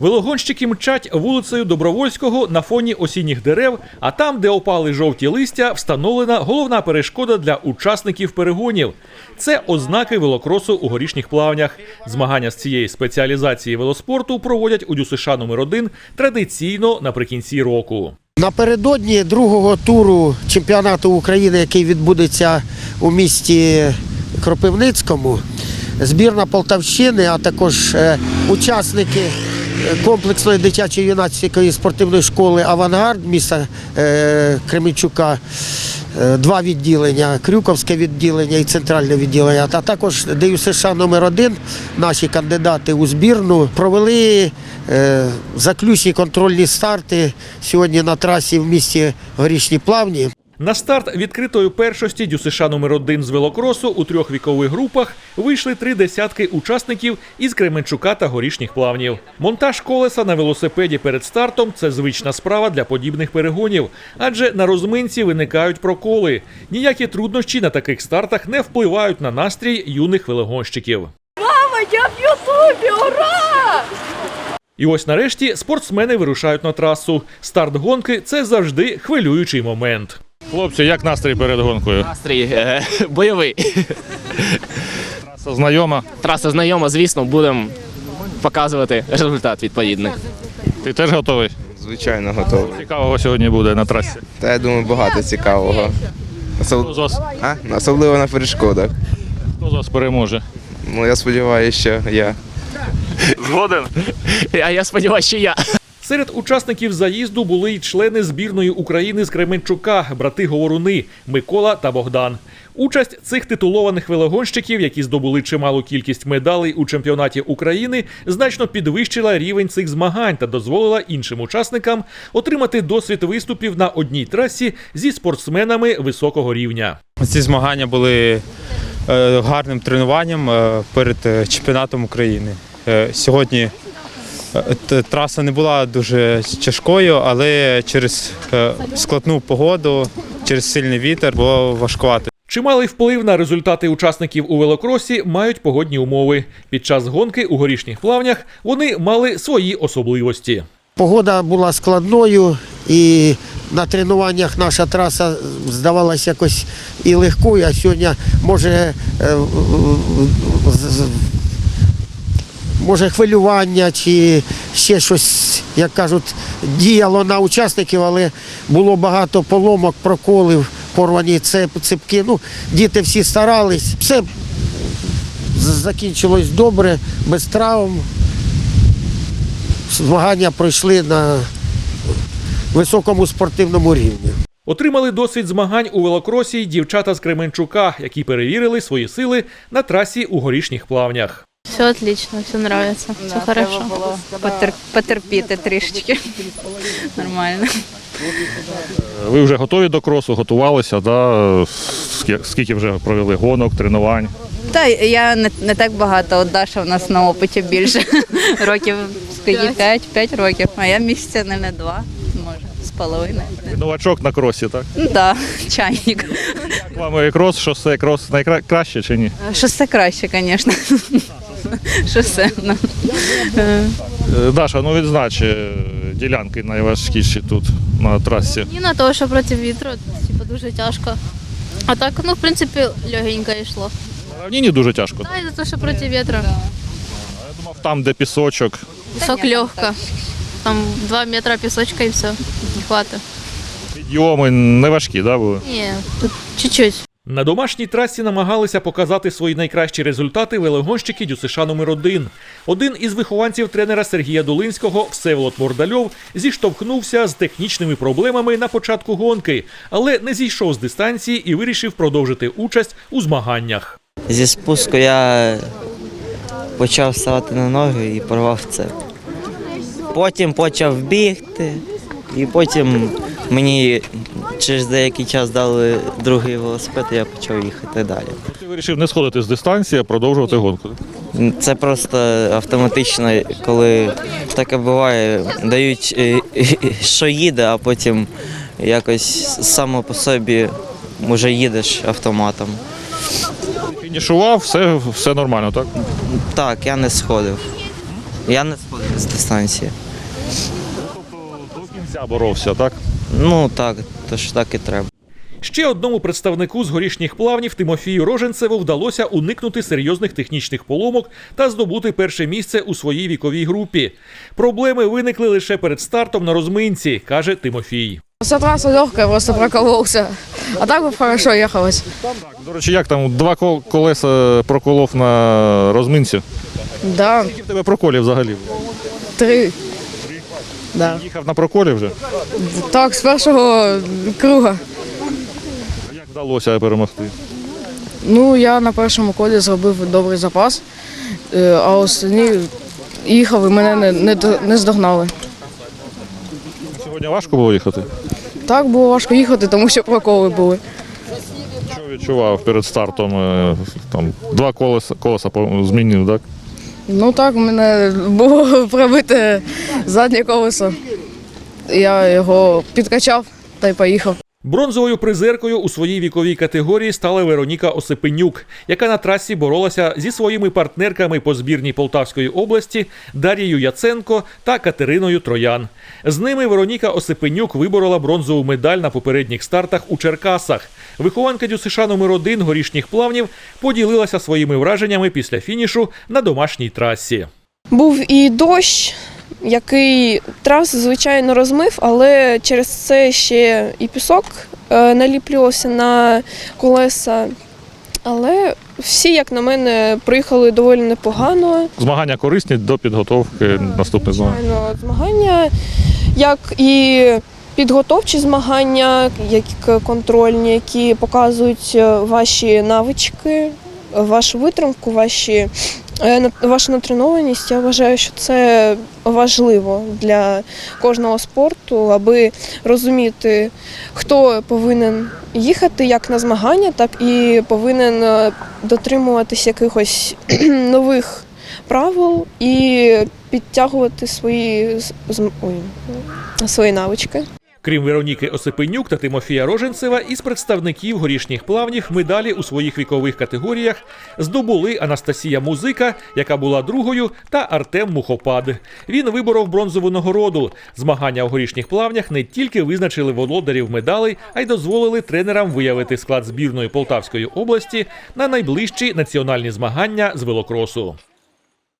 Велогонщики мчать вулицею Добровольського на фоні осінніх дерев, а там, де опали жовті листя, встановлена головна перешкода для учасників перегонів. Це ознаки велокросу у горішніх плавнях. Змагання з цієї спеціалізації велоспорту проводять у ДЮСШ номер 1 традиційно наприкінці року. Напередодні другого туру чемпіонату України, який відбудеться у місті Кропивницькому, збірна Полтавщини, а також е, учасники комплексної дитячої юнацької спортивної школи Авангард міста е, Кременчука. е, Два відділення Крюковське відділення і центральне відділення, а також ДЮСШ номер 1 наші кандидати у збірну провели е, заключні контрольні старти сьогодні на трасі в місті Горішні Плавні. На старт відкритої першості ДЮСШ номер 1 з велокросу у трьох вікових групах вийшли три десятки учасників із Кременчука та горішніх плавнів. Монтаж колеса на велосипеді перед стартом це звична справа для подібних перегонів, адже на розминці виникають проколи. Ніякі труднощі на таких стартах не впливають на настрій юних велогонщиків. Мама, я в Ютубі! Ура! І ось нарешті спортсмени вирушають на трасу. Старт гонки це завжди хвилюючий момент. Хлопці, як настрій перед гонкою? Настрій е, бойовий. Траса знайома. Траса знайома, звісно, будемо показувати результат відповідний. Ти теж готовий? Звичайно, готовий. Цікавого сьогодні буде на трасі. Та я думаю, багато цікавого. Хто з вас, А? Особливо на перешкодах. хто з вас переможе? Ну я сподіваюся, що я. Згоден. А я сподіваюся, що я. Серед учасників заїзду були й члени збірної України з Кременчука, брати Говоруни Микола та Богдан. Участь цих титулованих велогонщиків, які здобули чималу кількість медалей у чемпіонаті України, значно підвищила рівень цих змагань та дозволила іншим учасникам отримати досвід виступів на одній трасі зі спортсменами високого рівня. Ці змагання були е, гарним тренуванням е, перед е, чемпіонатом України. Сьогодні траса не була дуже тяжкою, але через е, складну погоду, через сильний вітер було важкувато. Чималий вплив на результати учасників у велокросі мають погодні умови. Під час гонки у горішніх плавнях вони мали свої особливості. Погода була складною і на тренуваннях наша траса здавалася якось і легкою, а сьогодні може, е, може хвилювання чи ще щось, як кажуть, діяло на учасників, але було багато поломок, проколів, порвані цепки. Ну, діти всі старались. Все закінчилось добре, без травм змагання пройшли на високому спортивному рівні. Отримали досвід змагань у велокросі дівчата з Кременчука, які перевірили свої сили на трасі у горішніх плавнях. Все отлично, все нравится, все хорошо. Потер... Потерпіти трішечки. Нормально. Ви вже готові до кросу, готувалися, да? Скільки вже провели гонок, тренувань? Та я не, не так багато, от Даша в нас на опиті більше. Років скільки 5, 5 років, а я місяця, не на два, може, з половиною. Новачок на кросі, так? Ну так, чайник. Як вам крос, шосе, крос найкраще чи ні? Шосе краще, звісно. Шосе. Ну. Е, Даша, ну відзнач ділянки найважкіші тут на трасі. І на того, що проти вітру, типу, дуже тяжко. А так, ну, в принципі, легенько йшло. На равніні дуже тяжко. Та й за те, що проти вітру. Я думав, там, де пісочок. Пісок легко. Там 2 метри пісочка і все, не хватить. Підйоми не важкі, да, були? Ні, тут чуть-чуть. На домашній трасі намагалися показати свої найкращі результати велогонщики ДЮСШ номер 1 Один із вихованців тренера Сергія Долинського, Всеволод Мордальов, зіштовхнувся з технічними проблемами на початку гонки, але не зійшов з дистанції і вирішив продовжити участь у змаганнях. Зі спуску я почав ставати на ноги і порвав цеп. Потім почав бігти, і потім мені через деякий час дали другий велосипед, і я почав їхати далі. Ти вирішив не сходити з дистанції, а продовжувати гонку. Це просто автоматично, коли таке буває, дають е, що їде, а потім якось само по собі вже їдеш автоматом. Фінішував, все, все нормально, так? Так, я не сходив. Я не сходив з дистанції. До кінця боровся, так? Ну так, то ж так і треба. Ще одному представнику з горішніх плавнів Тимофію Роженцеву вдалося уникнути серйозних технічних поломок та здобути перше місце у своїй віковій групі. Проблеми виникли лише перед стартом на розминці, каже Тимофій. Ця траса легка, просто прокололся. А так би хорошо їхалось. До речі, як там два колеса проколов на розминці? Да, Скільки в тебе проколів взагалі? три. Да. Їхав на проколі вже? Так, з першого круга. Як вдалося перемогти? Ну, я на першому колі зробив добрий запас, е, а останні їхав і мене не, не, не здогнали. Сьогодні важко було їхати? Так було важко їхати, тому що проколи були. Що відчував перед стартом? е, Там, два колеса, колеса змінив, так? Ну так, у мене було пробите заднє колесо. Я його підкачав та й поїхав. Бронзовою призеркою у своїй віковій категорії стала Вероніка Осипенюк, яка на трасі боролася зі своїми партнерками по збірній Полтавської області Дарією Яценко та Катериною Троян. З ними Вероніка Осипенюк виборола бронзову медаль на попередніх стартах у Черкасах. Вихованка ДЮСШ номер 1 горішніх плавнів поділилася своїми враженнями після фінішу на домашній трасі. Був і дощ, який трас, звичайно, розмив, але через це ще і пісок е, наліплювався на колеса. Але всі, як на мене, приїхали доволі непогано. Змагання корисні до підготовки наступних змагань. Звичайно, змагання, як і підготовчі змагання, як контрольні, які показують е, ваші навички, вашу витримку, ваші, е, вашу натренованість. Я вважаю, що це важливо для кожного спорту, аби розуміти, хто повинен їхати як на змагання, так і повинен е, дотримуватись якихось нових правил і підтягувати свої ой, свої навички. Крім Вероніки Осипенюк та Тимофія Роженцева, із представників горішніх плавнів медалі у своїх вікових категоріях здобули Анастасія Музика, яка була другою, та Артем Мухопад. Він виборов бронзову нагороду. Змагання у горішніх плавнях не тільки визначили володарів медалей, а й дозволили тренерам виявити склад збірної Полтавської області на найближчі національні змагання з велокросу.